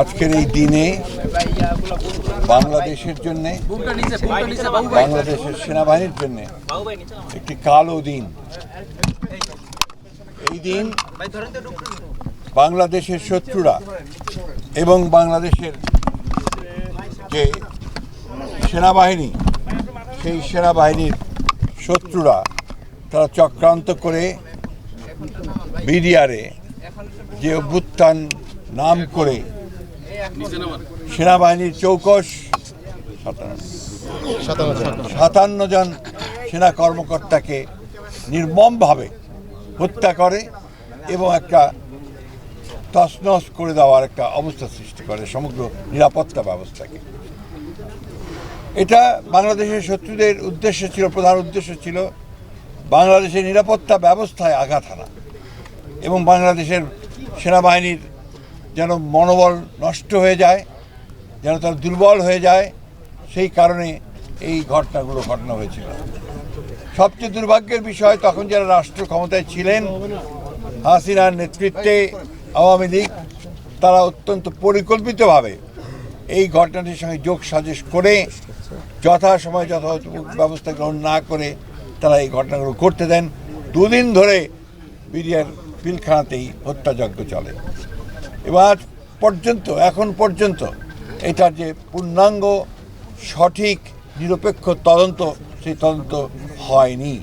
আজকের এই দিনে বাংলাদেশের জন্য, বাংলাদেশের সেনাবাহিনীর জন্য একটি কালো দিন। এই দিন বাংলাদেশের শত্রুরা এবং বাংলাদেশের যে সেনাবাহিনী, সেই সেনাবাহিনীর শত্রুরা, তারা চক্রান্ত করে বিডিআরে যে অভ্যুত্থান নাম করে সেনাবাহিনীর চৌকস, সাতান্ন। জন সেনা কর্মকর্তাকে নির্মমভাবে হত্যা করে এবং একটা তছনছ করে দেওয়ার একটা অবস্থা সৃষ্টি করে সমগ্র নিরাপত্তা ব্যবস্থাকে। এটা বাংলাদেশের শত্রুদের উদ্দেশ্য ছিল, প্রধান উদ্দেশ্য ছিল বাংলাদেশের নিরাপত্তা ব্যবস্থায় আঘাত হানা এবং বাংলাদেশের সেনাবাহিনীর যেন মনোবল নষ্ট হয়ে যায়, যেন তার দুর্বল হয়ে যায়, সেই কারণে এই ঘটনাগুলো ঘটনা হয়েছিল। সবচেয়ে দুর্ভাগ্যের বিষয়, তখন যারা রাষ্ট্র ক্ষমতায় ছিলেন, হাসিনার নেতৃত্বে আওয়ামী লীগ, তারা অত্যন্ত পরিকল্পিতভাবে এই ঘটনাটির সঙ্গে যোগ সাজেশ করে, যথাসময় যথাযথ ব্যবস্থা গ্রহণ না করে তারা এই ঘটনাগুলো করতে দেন। দুদিন ধরে বিডিআর পিলখানাতেই হত্যাযজ্ঞ চলে। এবং আজ পর্যন্ত, এখন পর্যন্ত এটার যে পূর্ণাঙ্গ, সঠিক, নিরপেক্ষ তদন্ত, সেই তদন্ত হয়নি।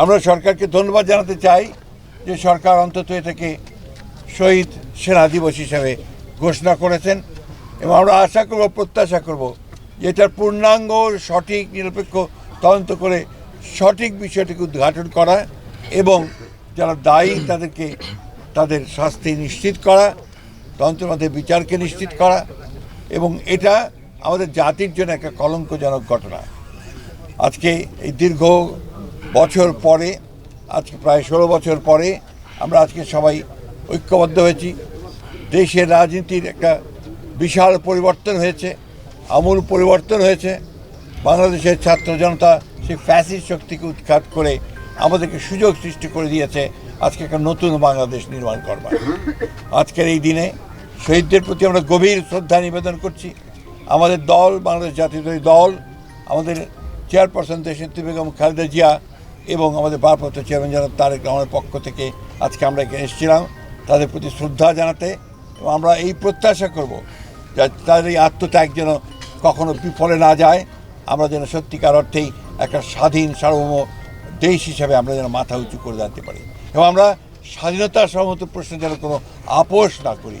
আমরা সরকারকে ধন্যবাদ জানাতে চাই যে সরকার অন্তত এটাকে শহীদ সেনা দিবস হিসাবে ঘোষণা করেছেন এবং আমরা আশা করব, প্রত্যাশা করব যে এটার পূর্ণাঙ্গ, সঠিক, নিরপেক্ষ তদন্ত করে সঠিক বিষয়টিকে উদ্ঘাটন করা এবং যারা দায়ী তাদেরকে তাদের শাস্তি নিশ্চিত করা তদন্তের মধ্যে বিচারকে নিশ্চিত করা এবং এটা আমাদের জাতির জন্য একটা কলঙ্কজনক ঘটনা। আজকে এই দীর্ঘ বছর পরে, আজকে প্রায় ষোলো বছর পরে আমরা আজকে সবাই ঐক্যবদ্ধ হয়েছি। দেশের রাজনীতির একটা বিশাল পরিবর্তন হয়েছে, আমূল পরিবর্তন হয়েছে। বাংলাদেশের ছাত্র জনতা সেই ফ্যাসিস্ট শক্তিকে উৎখাত করে আমাদেরকে সুযোগ সৃষ্টি করে দিয়েছে। আজকে একটা নতুন বাংলাদেশ নির্মাণ করবার। আজকের এই দিনে শহীদদের প্রতি আমরা গভীর শ্রদ্ধা নিবেদন করছি। আমাদের দল, বাংলাদেশ জাতীয় দল, আমাদের চেয়ারপারসন দেশনেত্রী বেগম খালেদা জিয়া এবং আমাদের ভারপ্রাপ্ত চেয়ারম্যান জনাব তারেক রহমানের পক্ষ থেকে আজকে আমরা এখানে এসেছিলাম তাদের প্রতি শ্রদ্ধা জানাতে এবং আমরা এই প্রত্যাশা করব যে তাদের এই আত্মত্যাগ যেন কখনো বিফলে না যায়। আমরা যেন সত্যিকার অর্থেই একটা স্বাধীন, সার্বভৌম দেশ হিসাবে আমরা যেন মাথা উঁচু করে জানতে পারি এবং আমরা স্বাধীনতার সম্মত প্রশ্নে যেন কোনো আপোষ না করি।